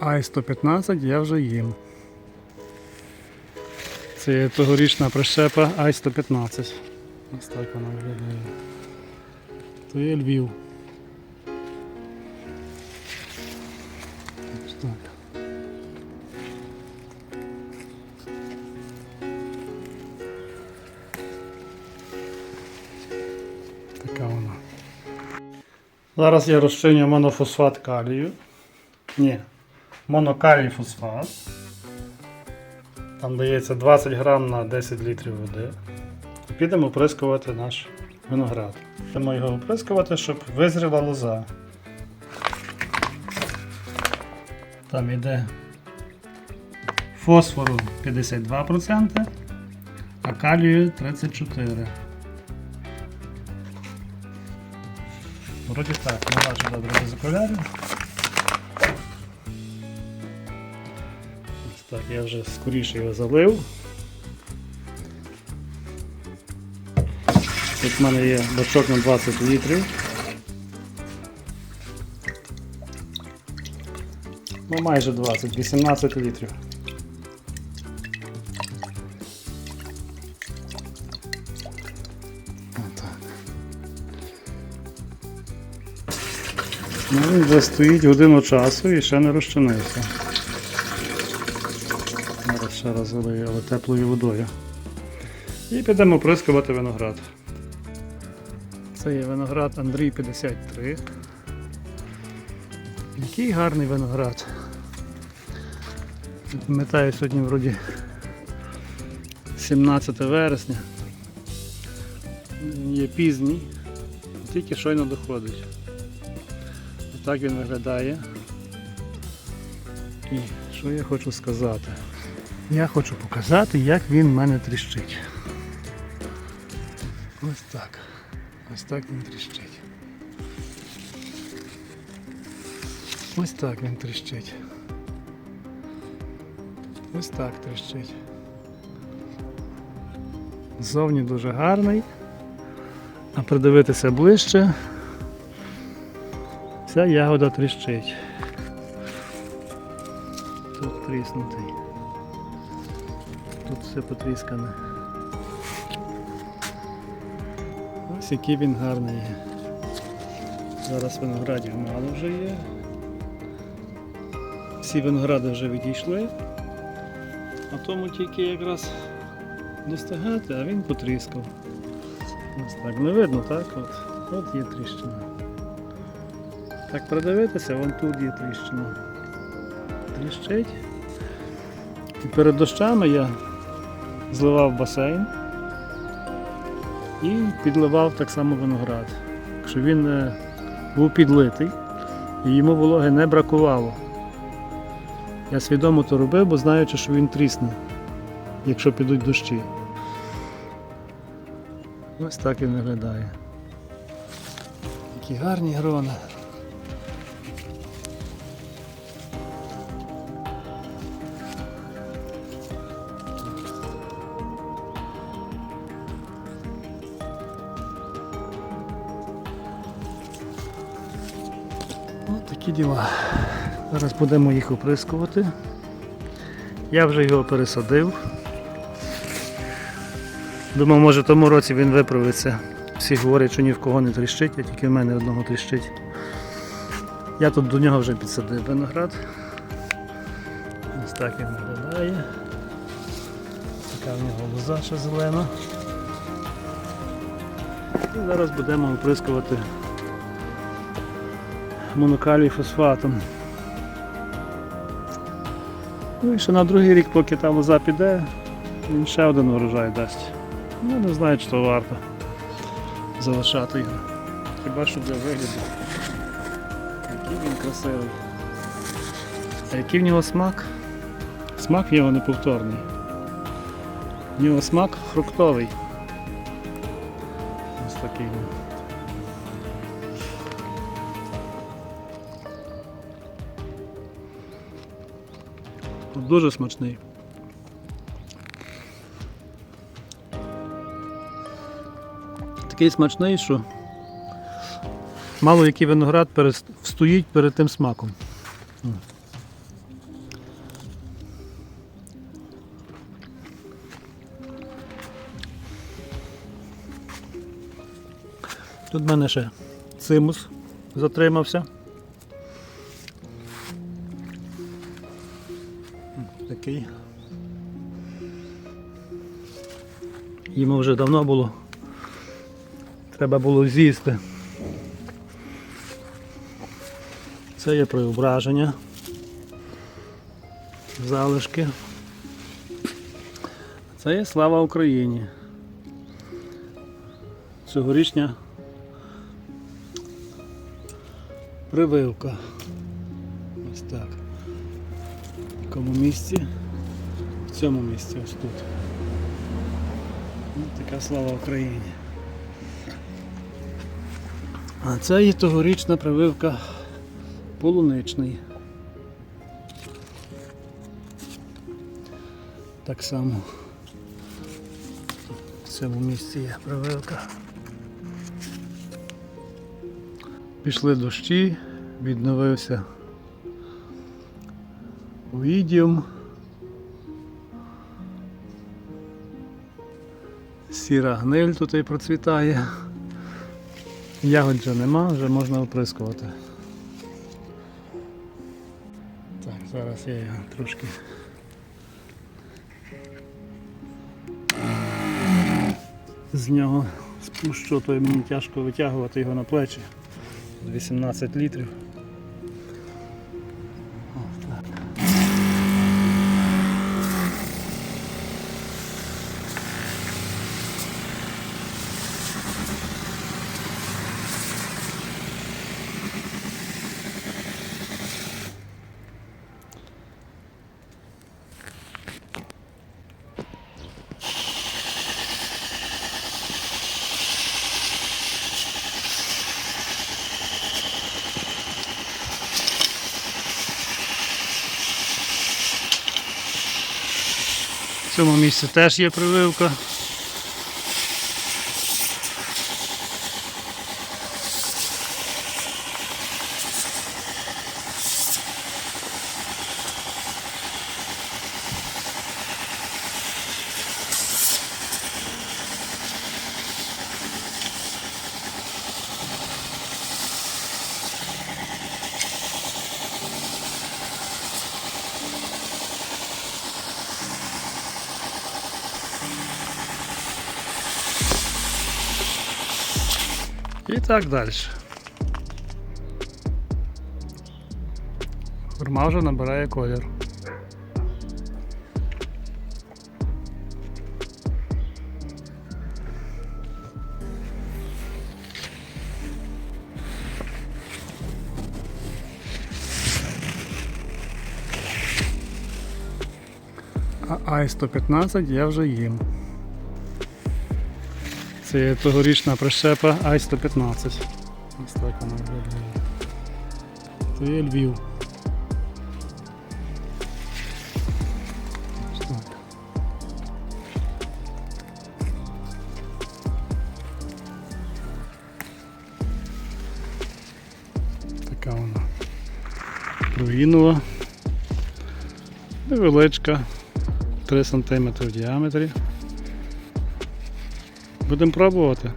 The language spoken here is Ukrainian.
Ай-115 я вже їм. Це є тогорічна прищепа Ай-115. Ось так вона виглядає. То є Львів. Так. Така вона. Зараз я розчиню монофосфат калію. Ні, монокалій фосфат. Там дається 20 грам на 10 літрів води. Підемо оприскувати наш виноград. Будемо його оприскувати, щоб визріла лоза. Там йде фосфору 52%, а калію 34%. Вроді так, не бачу добре без окулярів. Ось Так, я вже скоріше його залив. Тут в мене є бачок на 20 літрів. Ну майже 20, 18 літрів. Ну, він вже стоїть годину часу і ще не розчинився. Зараз ще раз залию, але теплою водою. І підемо оприскувати виноград. Це є виноград Андрій 53. Який гарний виноград. Пам'ятаю, сьогодні вроді 17 вересня. Є пізній, тільки щойно доходить. Отак він виглядає. І що я хочу сказати? Я хочу показати, як він в мене тріщить. Ось так. Ось так він тріщить. Ось так він тріщить. Ось так тріщить. Зовні дуже гарний. А придивитися ближче. Вся ягода тріщить. Тут тріснутий. Тут все потріскане. Ось який він гарний. Зараз виноградів мало вже є. Всі виногради вже відійшли, а тому тільки якраз достигати, а він потріскав. Ось так, не видно, так? От, от є тріщина. Так придивитися, вон тут є тріщина. Тріщить. І перед дощами я зливав басейн і підливав так само виноград. Якщо він е, був підлитий і йому вологи не бракувало. Я свідомо то робив, бо знаючи, що він трісне, якщо підуть дощі. Ось так він виглядає. Такі гарні грона. Ось такі діла. Зараз будемо їх оприскувати. Я вже його пересадив. Думав, може в тому році він виправиться. Всі говорять, що ні в кого не тріщить, а тільки в мене одного тріщить. Я тут до нього вже підсадив виноград. Ось так він виглядає. Така в нього лоза ще зелена. І зараз будемо оприскувати монокалій фосфатом. Ну і ще на другий рік, поки та лоза піде, він ще один урожай дасть. Ну не знаю, чи то варто залишати його. Хіба що для вигляду. Який він красивий. А який в нього смак? Смак в нього неповторний. В нього смак фруктовий. Ось такий Дуже смачний. Такий смачний, що мало який виноград встоїть перед тим смаком. Тут в мене ще цимус затримався. Такий. Йому вже давно було. Треба було з'їсти. Це є преображення. Залишки. Це є слава Україні. Цьогорічня прививка. Ось так. Якому місці? В цьому місці ось тут. Ну, така слава Україні. А це є тогорічна прививка полуничний. Так само в цьому місці є прививка. Пішли дощі, відновився Оїдіум. Сіра гниль тут і процвітає. Ягод вже нема, вже можна оприскувати. Так, зараз я його трошки. З нього спущу, то мені тяжко витягувати його на плечі. 18 літрів. В цьому місці теж є прививка. І так далі. Хурма вже набирає колір. А Ай-115 я вже їм. Це є тогорічна прищепа Ай-115. Ось так вона виглядає. Це є Львів. Така вона руїнова. Невеличка. 3 см в діаметрі. Будемо пробувати.